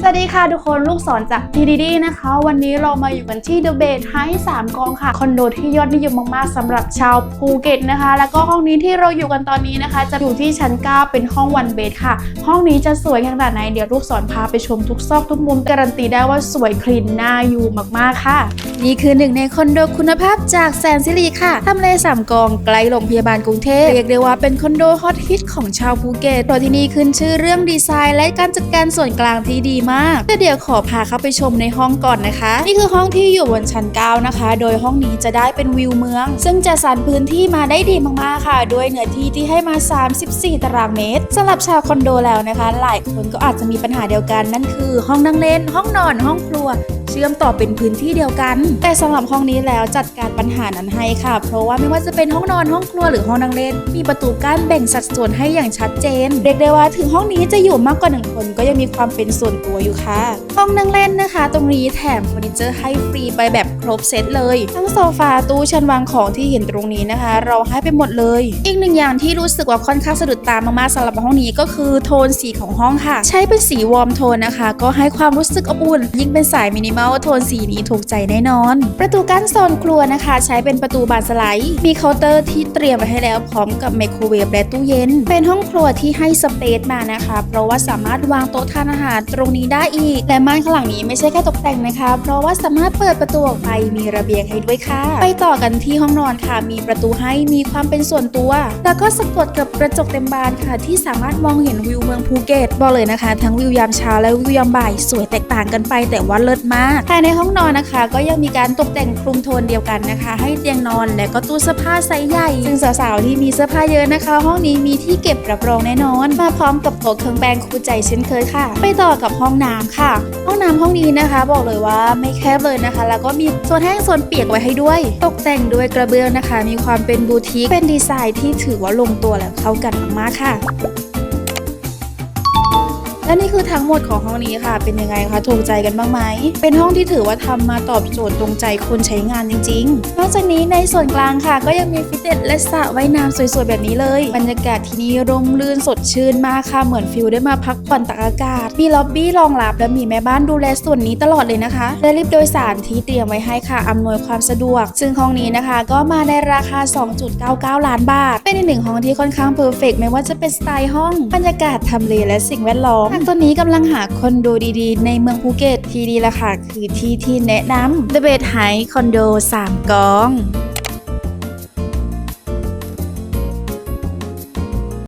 สวัสดีค่ะทุกคนลูกศรจาก TDD นะคะ วันนี้เรามาอยู่กันที่ The Bed High 3กองค่ะ คอนโดที่ยอดนิยมมากๆสำหรับชาวภูเก็ตนะคะ แล้วก็ห้องนี้ที่เราอยู่กันตอนนี้นะคะ จะอยู่ที่ชั้น 9 เป็นห้องวันเบดค่ะ ห้องนี้จะสวยขนาดไหนเดี๋ยวลูกศรพาไปชมทุกซอกทุกมุมการันตีได้ว่าสวยคลีนน่าอยู่มากๆค่ะ นี่คือหนึ่งในคอนโดคุณภาพจากแสนสิริค่ะทำเลสามกองใกล้โรงพยาบาลกรุงเทพเรียกได้ว่าเป็นคอนโดฮอตฮิตของชาวภูเก็ตเพราะที่นี่ขึ้นชื่อเรื่องดีไซน์ และการจัดการส่วนกลางที่ดีมากแต่เดี๋ยวขอพาเข้าไปชมในห้องก่อนนะคะ นี่คือห้องที่อยู่บนชั้น 9 นะคะ โดยห้องนี้จะได้เป็นวิวเมือง ซึ่งจะสรรพื้นที่มาได้ดีมากๆค่ะ ด้วยเนื้อที่ที่ให้มา 34 ตารางเมตรสำหรับชาวคอนโดแล้วนะคะ หลายคนก็อาจจะมีปัญหาเดียวกันนั่นคือ ห้องนั่งเล่น ห้องนอน ห้องครัว เชื่อมต่อเป็นพื้นที่เดียวกัน แต่สำหรับห้องนี้แล้วจัดการปัญหานั้นให้ค่ะ เพราะว่าไม่ว่าจะเป็นห้องนอนห้องครัวหรือห้องนั่งเล่น มีประตูกั้นแบ่งสัดส่วนให้อย่างชัดเจน เรียกได้ว่าถึงห้องนี้จะอยู่มากกว่าหนึ่งคนก็ยังมีความเป็นส่วนตัวอยู่ค่ะห้องนั่งเล่นนะคะ ตรงนี้แถมเฟอร์นิเจอร์ให้ฟรีไปแบบครบเซตเลย ทั้งโซฟาตู้ชั้นวางของที่เห็นตรงนี้นะคะ เราให้ไปหมดเลย อีกหนึ่งอย่างที่รู้สึกว่าค่อนข้างสะดุดตามากๆสำหรับห้องนี้ก็คือโทนสีของห้องค่ะ ใช้เป็นสีวอร์มโทนนะคะ ก็ให้ความรู้สึกอบอุ่น ยิ่งเป็นสายมินิมอลโทนสีนี้ถูกใจแน่นอน ประตูกั้นโซนครัวนะคะ ใช้เป็นประตูบานสไลด์ มีเคาน์เตอร์ที่เตรียมไว้ให้แล้วพร้อมกับไมโครเวฟและตู้เย็น เป็นห้องครัวที่ให้สเปซมานะคะ เพราะว่าสามารถวางโต๊ะทานอาหารตรงนี้ได้อีก และม่านข้างหลังนี้ไม่ใช่แค่ตกแต่งนะคะ เพราะว่าสามารถเปิดประตูออกไปมีระเบียงให้ด้วยค่ะ ไปต่อกันที่ห้องนอนค่ะ มีประตูให้มีความเป็นส่วนตัว แล้วก็สะกดกับกระจกเต็มบานค่ะ ที่สามารถมองเห็นวิวเมืองภูเก็ตบอกเลยนะคะ ทั้งวิวยามเช้าและวิวยามบ่ายสวยแตกต่างกันไปแต่ว่าเลิศมากภายในห้องนอนนะคะ ก็ยังมีการตกแต่งคลุมโทนเดียวกันนะคะ ให้เตียงนอนและก็ตู้เสื้อผ้าไซส์ใหญ่ ซึ่งสาวๆที่มีเสื้อผ้าเยอะนะคะ ห้องนี้มีที่เก็บรับรองแน่นอน มาพร้อมกับโต๊ะเครื่องแปรงคู่ใจเช่นเคยค่ะ ไปต่อกับห้องน้ำค่ะ ห้องน้ำห้องนี้นะคะ บอกเลยว่าไม่แคบเลยนะคะ แล้วก็มีโซนแห้งโซนเปียกไว้ให้ด้วย ตกแต่งด้วยกระเบื้องนะคะ มีความเป็นบูติกเป็นดีไซน์ที่ถือว่าลงตัวและเข้ากันมากๆค่ะ และนี่คือทั้งหมดของห้องนี้ค่ะ เป็นยังไงคะถูกใจกันบ้างไหม เป็นห้องที่ถือว่าทำมาตอบโจทย์ตรงใจคนใช้งานจริงๆ นอกจากนี้ในส่วนกลางค่ะ ก็ยังมีฟิตเนสและสระว่ายน้ำสวยๆแบบนี้เลย บรรยากาศที่นี่ร่มรื่นสดชื่นมากค่ะ เหมือนฟิลได้มาพักผ่อนตากอากาศ มีล็อบบี้รองรับและมีแม่บ้านดูแลส่วนนี้ตลอดเลยนะคะและลิฟต์โดยสารที่เตรียมไว้ให้ค่ะอำนวยความสะดวก ซึ่งห้องนี้นะคะ ก็มาในราคา 2.99 ล้านบาท เป็นอีกหนึ่งห้องที่ค่อนข้างเพอร์เฟกไม่ว่าจะเป็นสไตล์ห้องบรรยากาศทำเลและสิ่งแวดล้อมากตอนนี้กำลังหาคอนโดดีๆ ในเมืองภูเก็ตที่ดีละค่ะ คือที่ที่แนะนำ The Bed High Condo 3กอง